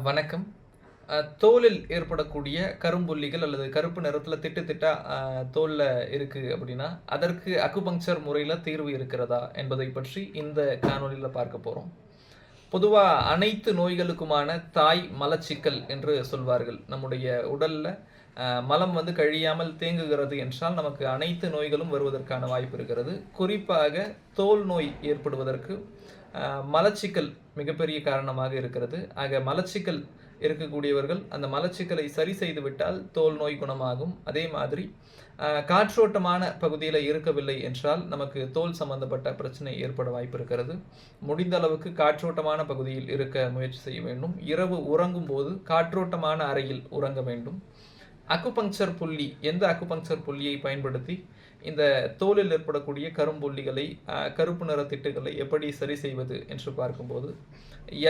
வணக்கம். தோலில் ஏற்படக்கூடிய கரும்புள்ளிகள் அல்லது கருப்பு நிறத்தில் திட்டு திட்டா தோலில் இருக்குது அப்படின்னா அதற்கு அக்குபங்சர் முறையில் தீர்வு இருக்கிறதா என்பதை பற்றி இந்த காணொளியில் பார்க்க போகிறோம் பொதுவாக அனைத்து நோய்களுக்குமான தாய் மலச்சிக்கல் என்று சொல்வார்கள். நம்முடைய உடலில் மலம் வந்து கழியாமல் தேங்குகிறது என்றால் நமக்கு அனைத்து நோய்களும் வருவதற்கான வாய்ப்பு இருக்கிறது. குறிப்பாக தோல் நோய் ஏற்படுவதற்கு மலச்சிக்கல் மிகப்பெரிய காரணமாக இருக்கிறது. ஆக மலச்சிக்கல் இருக்கக்கூடியவர்கள் அந்த மலச்சிக்கலை சரி செய்து விட்டால் தோல் நோய் குணமாகும். அதே மாதிரி காற்றோட்டமான பகுதியில் இருக்கவில்லை என்றால் நமக்கு தோல் சம்பந்தப்பட்ட பிரச்சனை ஏற்பட வாய்ப்பு இருக்கிறது. முடிந்த அளவுக்கு காற்றோட்டமான பகுதியில் இருக்க முயற்சி செய்ய வேண்டும். இரவு உறங்கும் போது காற்றோட்டமான அறையில் உறங்க வேண்டும். அக்குபங்சர் புள்ளி எந்த அக்குபங்சர் புள்ளியை பயன்படுத்தி இந்த தோலில் ஏற்படக்கூடிய கரும்புள்ளிகளை கருப்பு நிற திட்டுகளை எப்படி சரி செய்வது என்று பார்க்கும்போது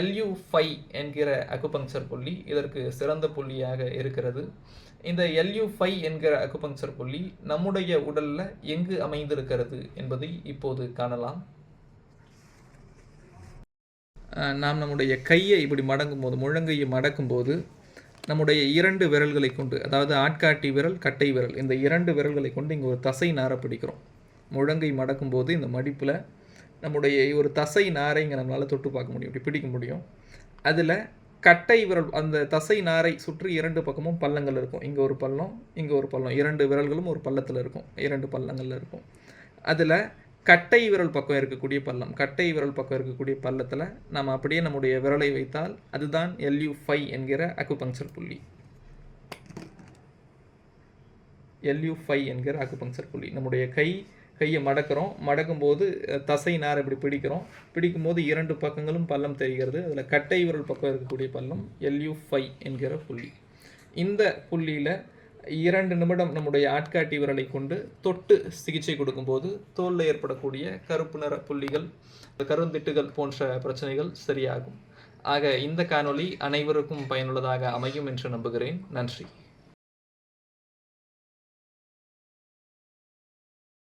எல்யூ ஃபை என்கிற அக்குபங்சர் புள்ளி இதற்கு சிறந்த புள்ளியாக இருக்கிறது. இந்த எல்யூ ஃபை என்கிற அக்குபங்சர் புள்ளி நம்முடைய உடலில் எங்கு அமைந்திருக்கிறது என்பதை இப்போது காணலாம். நாம் நம்முடைய கையை இப்படி மடங்கும் போது முழங்கையை மடக்கும் போது நம்முடைய இரண்டு விரல்களை கொண்டு அதாவது ஆட்காட்டி விரல் கட்டை விரல் இந்த இரண்டு விரல்களை கொண்டு இங்கே ஒரு தசை நாரை பிடிக்கிறோம். முழங்கை மடக்கும் போது இந்த மடிப்பில் நம்முடைய ஒரு தசை நாரை இங்கே நம்மளால் தொட்டு பார்க்க முடியும். இப்படி பிடிக்க முடியும். அதில் கட்டை விரல் அந்த தசை நாரை சுற்றி இரண்டு பக்கமும் பள்ளங்கள் இருக்கும். இங்கே ஒரு பள்ளம் இங்கே ஒரு பள்ளம். இரண்டு விரல்களும் ஒரு பள்ளத்தில் இருக்கும். இரண்டு பள்ளங்களில் இருக்கும். அதில் கட்டை விரல் பக்கம் இருக்கக்கூடிய பள்ளம். கட்டை விரல் பக்கம் இருக்கக்கூடிய பள்ளத்தில் நம்ம அப்படியே நம்முடைய விரலை வைத்தால் அதுதான் எல்யூ ஃபை என்கிற அக்குபங்சர் புள்ளி. எல்யூ ஃபை என்கிற அக்குபங்சர் புள்ளி. நம்முடைய கை கையை மடக்கிறோம். மடக்கும்போது தசை நார் இப்படி பிடிக்கிறோம். பிடிக்கும்போது இரண்டு பக்கங்களும் பள்ளம் தெரிகிறது. அதில் கட்டை விரல் பக்கம் இருக்கக்கூடிய பள்ளம் எல்யூ ஃபை என்கிற புள்ளி. இந்த புள்ளியில் இரண்டு நிமிடம் நம்முடைய ஆட்காட்டி விரலை கொண்டு தொட்டு சிகிச்சை கொடுக்கும்போது தோலில் ஏற்படக்கூடிய கருப்பு நிற புள்ளிகள் கருந்திட்டுகள் போன்ற பிரச்சனைகள் சரியாகும். ஆக இந்த காணொளி அனைவருக்கும் பயனுள்ளதாக அமையும் என்று நம்புகிறேன். நன்றி.